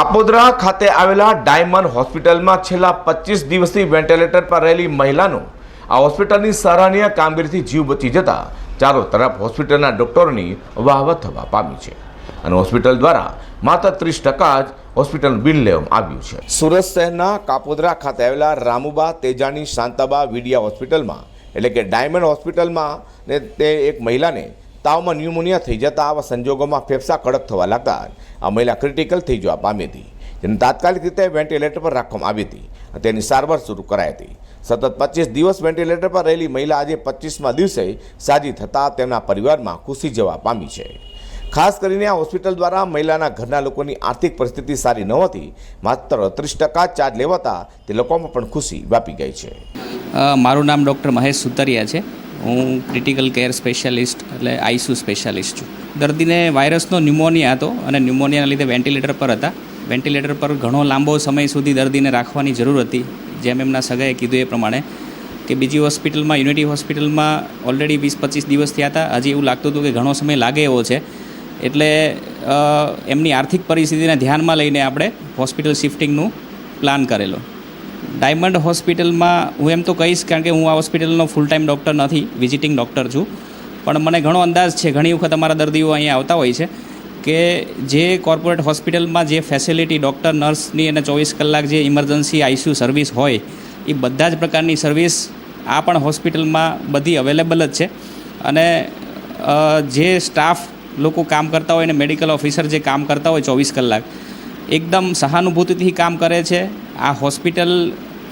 કાપોદ્રા ખાતે આવેલા ડાયમંડ હોસ્પિટલમાં છેલ્લા પચીસ દિવસથી વેન્ટિલેટર પર રહેલી મહિલાનું આ હોસ્પિટલની સરાહનીય કામગીરીથી જીવ બચી જતા ચારો તરફ હોસ્પિટલના ડોક્ટરોની વાહવત થવા પામી છે. અને હોસ્પિટલ દ્વારા માત્ર ત્રીસ ટકા જ હોસ્પિટલ બિલ લેવામાં આવ્યું છે. સુરત શહેરના કાપોદ્રા ખાતે આવેલા રામુબા તેજાની શાંતાબા વિડિયા હોસ્પિટલમાં, એટલે કે ડાયમંડ હોસ્પિટલમાં ને તે એક મહિલાને તાવમાં ન્યુમોનિયા થઈ જતા આવા સંજોગોમાં ફેફસા કડક થવા લાગતા આ મહિલા ક્રિટિકલ થઈ જવા પામી હતી. જેને તાત્કાલિક રીતે વેન્ટિલેટર પર રાખવામાં આવી હતી તેની સારવાર શરૂ કરાઈ હતી. સતત પચીસ દિવસ વેન્ટિલેટર પર રહેલી મહિલા આજે પચીસમાં દિવસે સાજી થતાં તેમના પરિવારમાં ખુશી જવા પામી છે. ખાસ કરીને આ હોસ્પિટલ દ્વારા મહિલાના ઘરના લોકોની આર્થિક પરિસ્થિતિ સારી ન હોતી, માત્ર ત્રીસ ટકા ચાર્જ લેવાતા તે લોકોમાં પણ ખુશી વ્યાપી ગઈ છે. મારું નામ ડૉક્ટર મહેશ સુતરિયા છે. હું ક્રિટિકલ કેર સ્પેશિયાલિસ્ટ એટલે આઈસુ સ્પેશિયાલિસ્ટ છું. દર્દીને વાયરસનો ન્યુમોનિયા હતો અને ન્યુમોનિયાના લીધે વેન્ટિલેટર પર હતા. વેન્ટિલેટર પર ઘણો લાંબો સમય સુધી દર્દીને રાખવાની જરૂર હતી. જેમ એમના સગાએ કીધું એ પ્રમાણે કે બીજી હોસ્પિટલમાં, યુનિટી હોસ્પિટલમાં ઓલરેડી વીસ પચીસ દિવસ થયા હતા. હજી એવું લાગતું હતું કે ઘણો સમય લાગે એવો છે. એટલે એમની આર્થિક પરિસ્થિતિને ધ્યાનમાં લઈને આપણે હોસ્પિટલ શિફ્ટિંગનું પ્લાન કરેલો. ડાયમંડ હોસ્પિટલમાં હું એમ તો કહીશ કારણ કે હું આ હોસ્પિટલનો ફૂલ ટાઈમ ડૉક્ટર નથી વિઝિટિંગ ડૉક્ટર છું. પણ મને ઘણો અંદાજ છે, ઘણી વખત અમારા દર્દીઓ અહીંયા આવતા હોય છે કે જે કોર્પોરેટ હોસ્પિટલમાં જે ફેસિલિટી ડૉક્ટર નર્સની અને ચોવીસ કલાક જે ઇમરજન્સી આઈસીયુ સર્વિસ હોય, એ બધા જ પ્રકારની સર્વિસ આ પણ હોસ્પિટલમાં બધી અવેલેબલ જ છે. અને જે સ્ટાફ લોકો કામ કરતા હોય અને મેડિકલ ઓફિસર જે કામ કરતા હોય ચોવીસ કલાક, એકદમ સહાનુભૂતિથી કામ કરે છે. આ હોસ્પિટલ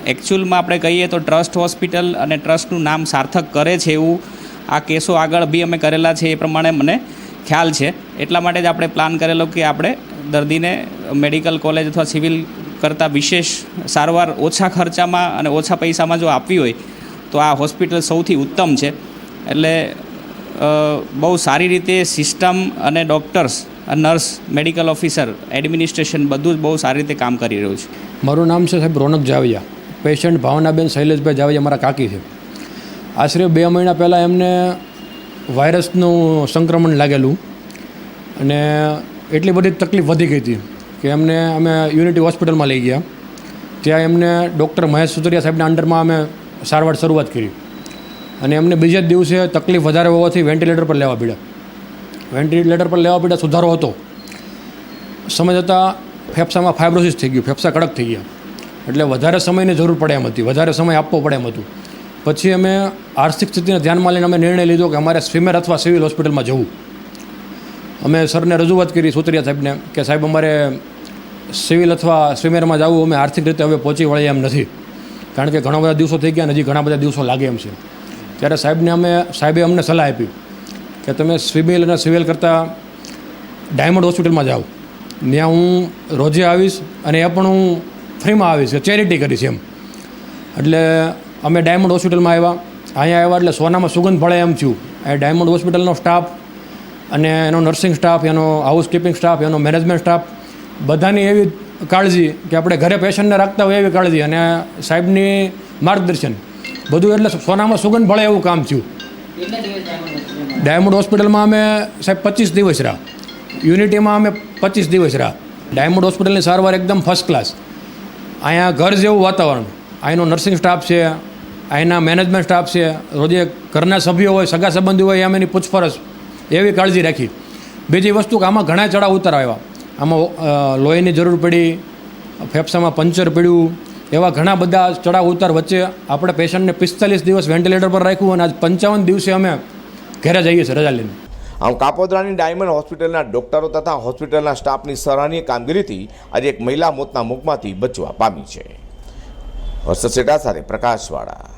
એકચ્યુઅલમાં આપણે કહીએ તો ટ્રસ્ટ હોસ્પિટલ અને ટ્રસ્ટનું નામ સાર્થક કરે છે એવું આ કેસો આગળ બી અમે કરેલા છે એ પ્રમાણે મને ખ્યાલ છે. એટલા માટે જ આપણે પ્લાન કરેલો કે આપણે દર્દીને મેડિકલ કોલેજ અથવા સિવિલ કરતાં વિશેષ સારવાર ઓછા ખર્ચામાં અને ઓછા પૈસામાં જો આપવી હોય તો આ હોસ્પિટલ સૌથી ઉત્તમ છે. એટલે બહુ સારી રીતે સિસ્ટમ અને doctors nurse medical officer administration બધું જ બહુ સારી રીતે કામ કરી રહ્યું છે. મારું નામ છે સાહેબ રોનક જાવિયા. પેશન્ટ ભાવનાબેન શૈલેષભાઈ જાવિયા મારા કાકી છે. આશરે બે મહિના પહેલાં એમને વાયરસનું સંક્રમણ લાગેલું અને એટલી બધી તકલીફ વધી ગઈ હતી કે એમને અમે યુનિટી હોસ્પિટલમાં લઈ ગયા. ત્યાં એમને ડૉક્ટર મહેશ સુતરિયા સાહેબના અંડરમાં અમે સારવાર શરૂઆત કરી. અને એમને બીજા જ દિવસે તકલીફ વધારે હોવાથી વેન્ટિલેટર પર લેવા પડ્યા. વેન્ટિલેટર પર લેવા પડ્યા સુધારો હતો. સમય જતાં ફેફસામાં ફાઇબ્રોસિસ થઈ ગયું. ફેફસા કડક થઈ ગયા. એટલે વધારે સમયની જરૂર પડે એમ હતી. વધારે સમય આપવો પડે એમ હતું. પછી અમે આર્થિક સ્થિતિને ધ્યાનમાં લઈને અમે નિર્ણય લીધો કે અમારે સ્વિમેર અથવા સિવિલ હોસ્પિટલમાં જવું. અમે સરને રજૂઆત કરી સુતરિયા સાહેબને કે સાહેબ, અમારે સિવિલ અથવા સ્વિમેરમાં જવું, અમે આર્થિક રીતે હવે પહોંચી વળીએ એમ નથી. કારણ કે ઘણા બધા દિવસો થઈ ગયા અને હજી ઘણા બધા દિવસો લાગે એમ છે. ત્યારે સાહેબને અમે, સાહેબે અમને સલાહ આપી. કે તમે સિવિલ અને સિવિલ કરતાં ડાયમંડ હોસ્પિટલમાં જાઓ. ત્યાં હું રોજે આવીશ અને એ પણ હું ફ્રીમાં આવીશ ચેરિટી કરીશ એમ. એટલે અમે ડાયમંડ હોસ્પિટલમાં આવ્યા. અહીંયા આવ્યા એટલે સોનામાં સુગંધ ભળે એમ થયું. એ ડાયમંડ હોસ્પિટલનો સ્ટાફ અને એનો નર્સિંગ સ્ટાફ, એનો હાઉસકીપિંગ સ્ટાફ એનો મેનેજમેન્ટ સ્ટાફ બધાની એવી કાળજી કે આપણે ઘરે પેશન્ટને રાખતા હોય એવી કાળજી. અને સાહેબની માર્ગદર્શન. બધું એટલે સોનામાં સુગંધ ભળે એવું કામ થયું. ડાયમંડ હોસ્પિટલમાં અમે સાહેબ પચીસ દિવસ રહ્યા. યુનિટીમાં અમે પચીસ દિવસ રહ્યા. ડાયમંડ હોસ્પિટલની સારવાર એકદમ ફર્સ્ટ ક્લાસ અહીંયા ઘર જેવું વાતાવરણ. અહીંનો નર્સિંગ સ્ટાફ છે, અહીંના મેનેજમેન્ટ સ્ટાફ છે, રોજે ઘરના સભ્યો હોય, સગા સંબંધી હોય એમ એની પૂછપરછ એવી કાળજી રાખી. બીજી વસ્તુ કે આમાં ઘણા ચડાવ ઉતાર આવ્યા. આમાં લોહીની જરૂર પડી, ફેફસામાં પંચર પડ્યું એવા ઘણા બધા ચડાવ ઉતાર વચ્ચે આપણે પેશન્ટને પિસ્તાલીસ દિવસ વેન્ટિલેટર પર રાખ્યું અને આજ પંચાવન દિવસે અમે ઘરે જઈએ છીએ રજા લઈને. આમ કાપોદ્રાની ડાયમંડ હોસ્પિટલના ડોક્ટરો તથા હોસ્પિટલના સ્ટાફની સરાહનીય કામગીરીથી આજે એક મહિલા મોતના મુખમાંથી બચવા પામી છે. હર્ષદ સેટા સાથે પ્રકાશવાળા